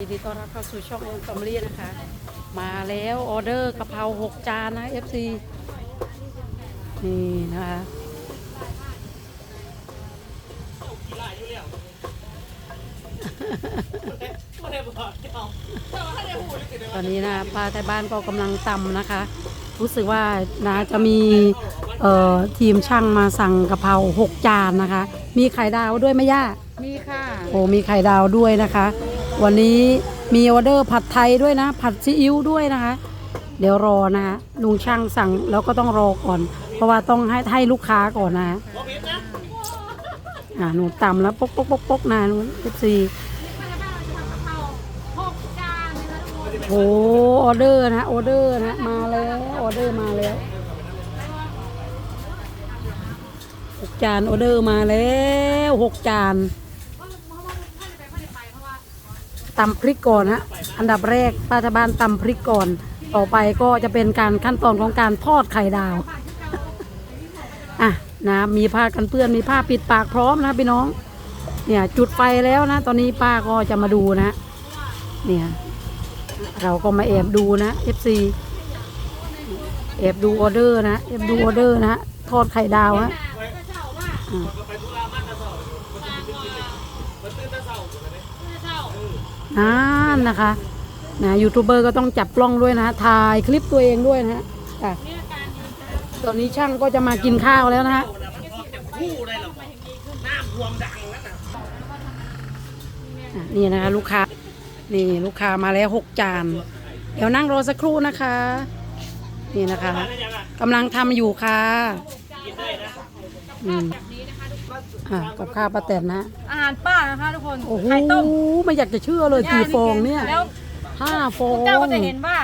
ยินดีต้อนรับเข้าสู่ช่องแอนฟอมลี่นะคะ มาแล้วออเดอร์กะเพราหกจานนะ FC นี่นะคะตอนนี้นะป้าไทยบ้านก็กำลังตำนะคะ รู้สึกว่านะจะมีเอ่อทีมช่างมาสั่งกะเพราหกจานนะคะ มีไข่ดาวด้วยไหมย่ามีค่ะ โอ้มีไข่ดาวด้วยนะคะ วันนี้มีออเดอร์ผัดไทยด้วยนะ ผัดซีอิ๊วด้วยนะคะ เดี๋ยวรอนะคะลุงช่างสั่งแล้วก็ต้องรอก่อน เพราะว่าต้องให้ให้ลูกค้าก่อนนะอ่าหนูตำแล้วปกปกปกปกนะหนูเอฟซีโอ้ออเดอร์นะออเดอร์นะมาแล้วออเดอร์มาแล้วหกจานออเดอร์มาแล้วหกจาน ตำพริกก่อนฮะอันดับแรกป้าจะบ้านตำพริกก่อน ต่อไปก็จะเป็นการขั้นตอนของการทอดไข่ดาวอะนะมีผ้ากันเปื้อนมีผ้าปิดปากพร้อมนะพี่น้อง เนี่ยจุดไฟแล้วนะ ตอนนี้ป้าก็จะมาดูนะ เนี่ย เราก็มาแอบดูนะ FC แอบดูออเดอร์นะแอบดูออเดอร์นะทอดไข่ดาวฮะ นั่นนะคะนะยูทูบเบอร์ก็ต้องจับกล้องด้วยนะถ่ายคลิปตัวเองด้วยนะค่ะตอนนี้ช่างก็จะมากินข้าวแล้วนะฮะอะนี่นะคะลูกค้า นี่ลูกค้ามาแล้วหกจาน เดี๋ยวนั่งรอสักครู่นะคะ นี่นะคะกำลังทำอยู่ค่ะอืม อะกับข้าวปลาแตนนะอาหารป้านะคะทุกคนโอ้โหไข่ต้มไม่อยากจะเชื่อเลยกี่ฟองเนี่ยแล้วห้าฟอพวงกเจ้าก็จะเห็นว่า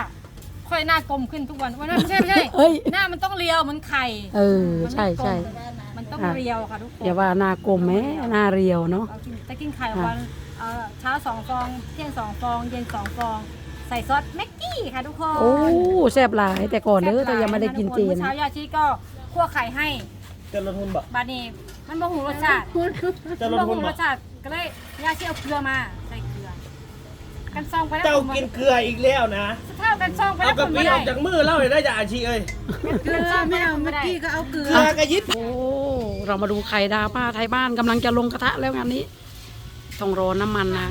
ค่อยหน้ากลมขึ้นทุกวันวันนั้นไม่ใช่ไม่ใช่เอ้ย หน้ามันต้องเรียวเหมือนไข่เออใช่ใช่ มันต้องอะ เรียวค่ะทุกคนอย่าว่าหน้ากลมแม้หน้าเรียวเนาะ เอากินจะกินไข่วันเอ่อเช้าสองฟองเที่ยงสองฟอง เย็นสองฟอง ใส่ซอสแม็กกี้ค่ะทุกคนโอ้แซ่บหลายแต่ก่อนเด้อแซ่แต่บหลยังไม่ได้กินเจเมื่อนะ เช้ายาชีก็คั่วไข่ให้จะลดทุนบ่ บาดนี้ มันบ่หูรสชาติจะมันลดบ่ทุหูนรบ่สชาติก็เลยยาชีเอาเกลือมาใส่เกลือ กันซองไปแล้วเจ้ากินเกลืออีกแล้วนะเท่ากันซองไปเอาแล้วกะคุณปิไม่อได้อกจากมือเล่าเลยได้จากอาชีเอ้ย เกลือไม่เอาเมื่อกี้ก็เอาเกลืเกลือกระยิบ โอ้ เรามาดูไข่ดาวป้าไทยบ้านกำลังจะลงกระทะแล้วงานนี้ ต้องรอน้ำมันนะ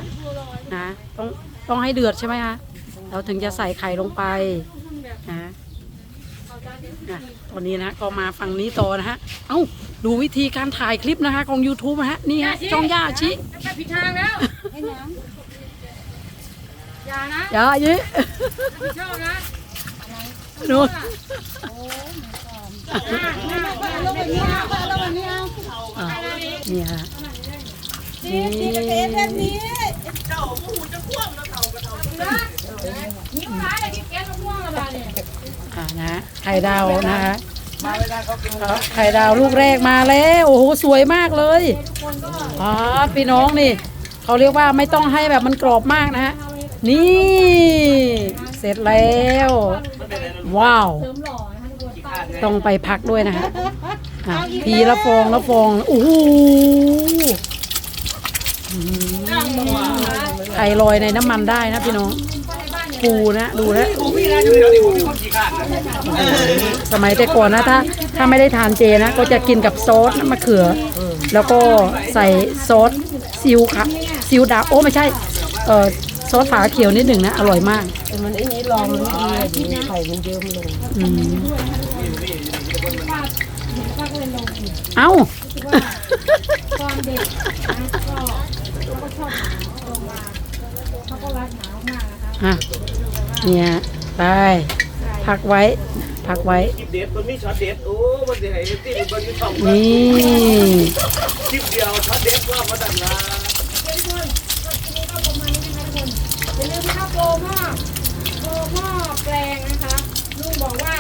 นะ ต้องต้องให้เดือดใช่ไหมคะเราถึงจะใส่ไข่ลงไปนะ นะตอนนี้นะก็มาฝั่งนี้ต่อนะฮะ เอ้า ดูวิธีการถ่ายคลิปนะคะ ของ YouTube นะฮะ นี่ฮะช่องย่าอาชิไปผิดทางแล้วไอ้น้ำอย่านะย่าอาชิผิดช่องนะนู่นลงไปนี่เอาลงไปนี่เอาอะนี่ฮะนี่ นี่นิ้วร้ายเลยที่แกงมะม่วงอะไรเนี่ย อ่านะไข่ดาวนะคะไข่ดาวลูกแรกมาแล้ว โอ้โหสวยมากเลยอ๋อพี่น้องนี่เขาเรียกว่าไม่ต้องให้แบบมันกรอบมากนะฮะนี่ เสร็จแล้ว ว้าว ต้องไปพักด้วยนะฮะอะทีละฟองละฟองโอ้โหอืมไข่ลอยในน้ำมันได้นะพี่น้อง ปูนะดูนะพี่นะอยู่เดี๋ยวนี้ผมมีคนขี้ขาดนะสมัยแต่ก่อนนะถ้าถ้าไม่ได้ทานเจนะ ก็จะกินกับซอสน้ำมะเขือ แล้วก็ใส่ซอสซิวค่ะซิวดาวโอ้ไม่ใช่เออซอสฝาเขียวนิดหนึ่งนะ อร่อยมากมันไอ้นี้ลองมันไม่ดีไข่มันเยิ้มลงอืมเอ้าตอนเด็กนะก็เขาก็ชอบหมาลงมาเขาก็รักหมามากนะคะอะ เนี่ยไปพักไว้ พักไว้ คลิปเด็ดมันมีช็อตเด็ดโอ้ มันสิให้เอฟซีมันมีสองนี่ คลิปเดียวช็อตเด็ดว่ามาดังนะอย่าลืมนะคะโปรหม้อโปรหม้อแปลงนะคะลุงบอกว่า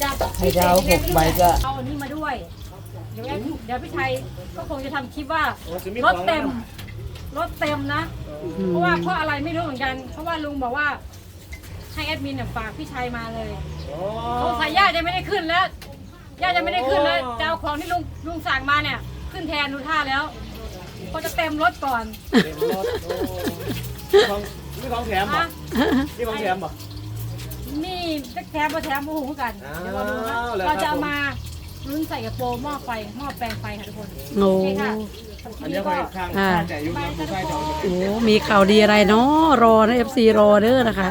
จับไข่ดาวหกใบก็ เอาอันนี้มาด้วย เดี๋ยวเดี๋ยวพี่ชัยก็คงจะทำคลิปว่าโอ้สิมีรถองเต็ม รถเต็มนะ เพราะว่าเพราะอะไรไม่รู้เหมือนกัน เพราะว่าลุงบอกว่าให้แอดมินเนี่ยฝากพี่ชัยมาเลยอ๋อสงสัยย่าจะไม่ได้ขึ้นแล้วย่าจะไม่ได้ขึ้นแล้วจะเอาของที่ลุงลุงสั่งมาเนี่ย ขึ้นแทนดูท่าแล้วอก็จะเต็มรถก่อนเต็มรถโอ้ของนี่ของแถมบ่นะนี่ของแถมบ่นี่จะแถมมาแถมโอ้โหกันเดี๋ยวเราดูนะอ้าวแล้วเราจะครับเอามา ลุ้นใส่กระโปรงหม้อไฟหม้อแปลงไฟค่ะทุกคนโอ้โอเคค่ะอันนี้ไปข้างอ่า ข้างใจยุ่งนะผู้ชายเจ้าโอ้มีข่าวดีอะไรเนาะรอนะเอฟซีรอเด้อนะคะ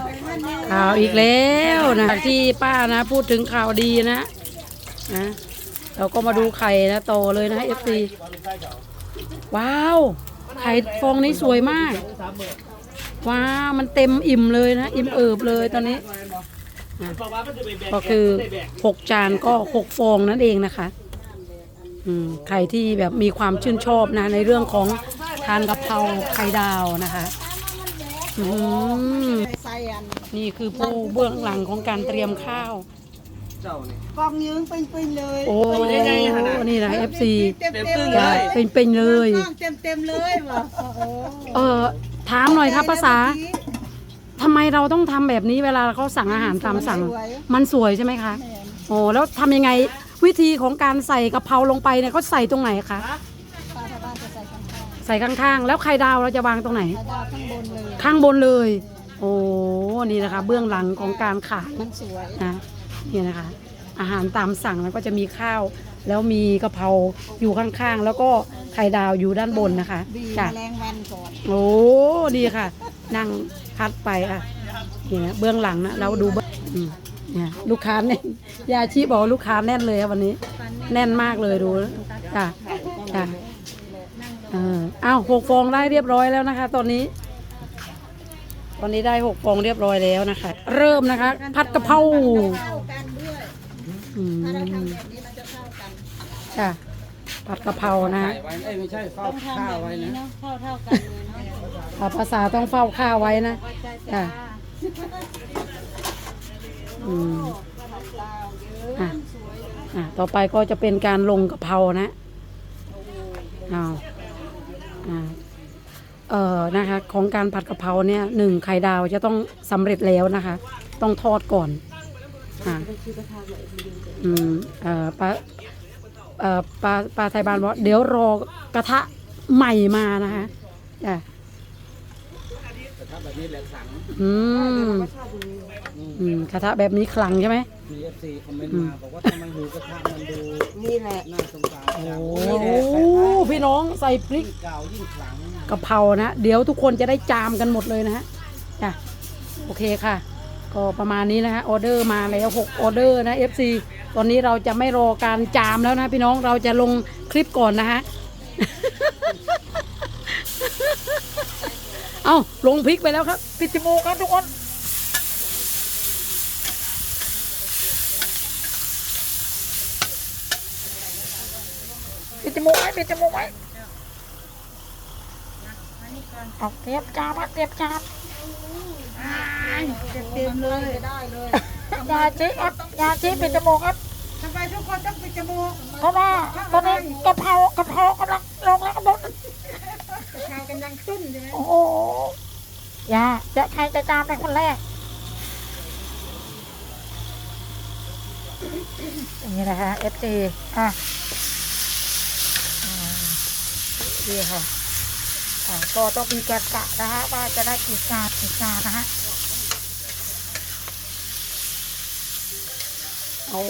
ข่าวอีกแล้วนะที่ป้านะ พูดถึงข่าวดีนะนะเราก็มาดูไข่นะโตเลยนะเอฟซีว้าว ไข่ฟองนี้สวยมากว้าวมันเต็มอิ่มเลยนะ อิ่มเอิบเลยตอนนี้ ก็คือหกจานก็หกฟองนั่นเองนะคะอืมใครที่แบบมีความชื่นชอบนะ ในเรื่องของทานกะเพราไข่ดาวนะคะอืมใส่อันนี่คือผู้เบื้องหลังของการเตรียมข้าวเจ้านี่กองยืงเป็นๆเลยโอ้นี่นะ FC เต็มเต็มเต็มตึ้งเลเลยยเป็นเป็นๆเลยเต็มเต็มๆเลยว่ะโอ้โหเออถามหน่อยครับภาษา ทำไมเราต้องทำแบบนี้เวลาเขาสั่งอาหารตามสั่งมันสวยใช่ไหมคะโอ้แล้วทำยังไงวิธีของการใส่กะเพราลงไปเนี่ยเขาใส่ตรงไหนคะปลาชาวบ้านจะใส่ข้างใส่ข้างๆ แล้วไข่ดาวเราจะวางตรงไหนๆไข่ดาวข้างบนเลยข้างบนเลย โอ้นี่นะคะ เบื้องหลังของการขาย มันสวยนะนี่นะคะ อาหารตามสั่งแล้วก็จะมีข้าว แล้วมีกะเพราอยู่ข้างๆ แล้วก็ไข่ดาวอยู่ด้านบนนะคะบีจ้ะแมลงวันก่อนโอ้ดีค่ะ นั่ง พัดไปอะนี่นะเบื้องหลังนะเราดูเบื้องอืมเนี่ยลูกค้าแน่นยาชีบอกว่าลูกค้าแน่นเลยครับวันนี้ แน่นมากเลยดูจ้ะจ้ะเอออ้าวหกฟองได้เรียบร้อยแล้วนะคะ ตอนนี้ ตอนนี้ได้หกฟองเรียบร้อยแล้วนะคะ เริ่มนะคะ ผัดกะเพราเข้ากันด้วยอืถ้าเรามทำแบบนี้มันจะเข้ากันจ้ะผัดกะเพรานะ ไว้เอ้ยไม่ใช่เฝ้าต้องทำแบบนี้เนาะเข้าเท่ากันเลย เนาะถ้าภาษาต้องเฝ้าข้าวไว้นะจ้ะอืมอะอะต่อไปก็จะเป็นการลงกะเพรานะเอาอ่าเอ่อนะคะของการผัดกะเพราเนี่ยหนึ่งไข่ดาวจะต้องสำเร็จแล้วนะคะ ต้องทอดก่อนอ่าอืมเอ่อปลาเอ่อปลาปลาไทยบานบอกว่าเดี๋ยวรอกระทะใหม่มานะคะจ้ะ ถ้าแบบนี้แหละสังอืมอืมกระทะแบบนี้ขลังใช่ไหม PFC คอมเมนต์มาบอกว่าทำไมหูกระทะมันดูนี่แหละน่าสงสารโอ้นี่แหละโหพี่น้องใส่พริก ยิ่งเก่ายิ่งขลังกะเพรานะ เดี๋ยวทุกคนจะได้จามกันหมดเลยนะฮะจ้ะโอเคค่ะ ก็ประมาณนี้นะฮะออเดอร์มาแล้ว6ออเดอร์นะ FC ตอนนี้เราจะไม่รอการจามแล้วนะ พี่น้องเราจะลงคลิปก่อนนะฮะ เอาลงพริกไปแล้วครับปิดจมูกครับทุกคนปิดจมูกไว้ปิดจมูกไว้เอาเตรียมจานมาเตรียมจานเต็มเต็มๆเลยได้เลยยาจีครับยาจีปิดจมูกครับทำไมทุกคนต้องปิดจมูก เพราะว่าตอนนี้กะเพรากะเพรากำลังลงแล้วกำลังชาวกำลังขึ้นใช่ไหม โอ้โห ยาจะใครจะจามเป็นคนแรกอย่างนี้นะคะ FG อะอืมดีค่ะอะก็ต้องมีการกะนะฮะว่าจะได้กี่จานกี่จานนะฮะโอ้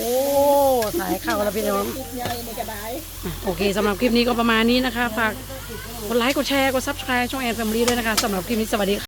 สายเข้าแล้วพี่น้องใหญ่ในกระไดอะโอเคสำหรับคลิปนี้ก็ประมาณนี้นะคะ ฝากกดไลค์กดแชร์กด subscribe ช่องแอนแฟมิลี่ด้วยนะคะสำหรับคลิปนี้สวัสดีค่ะ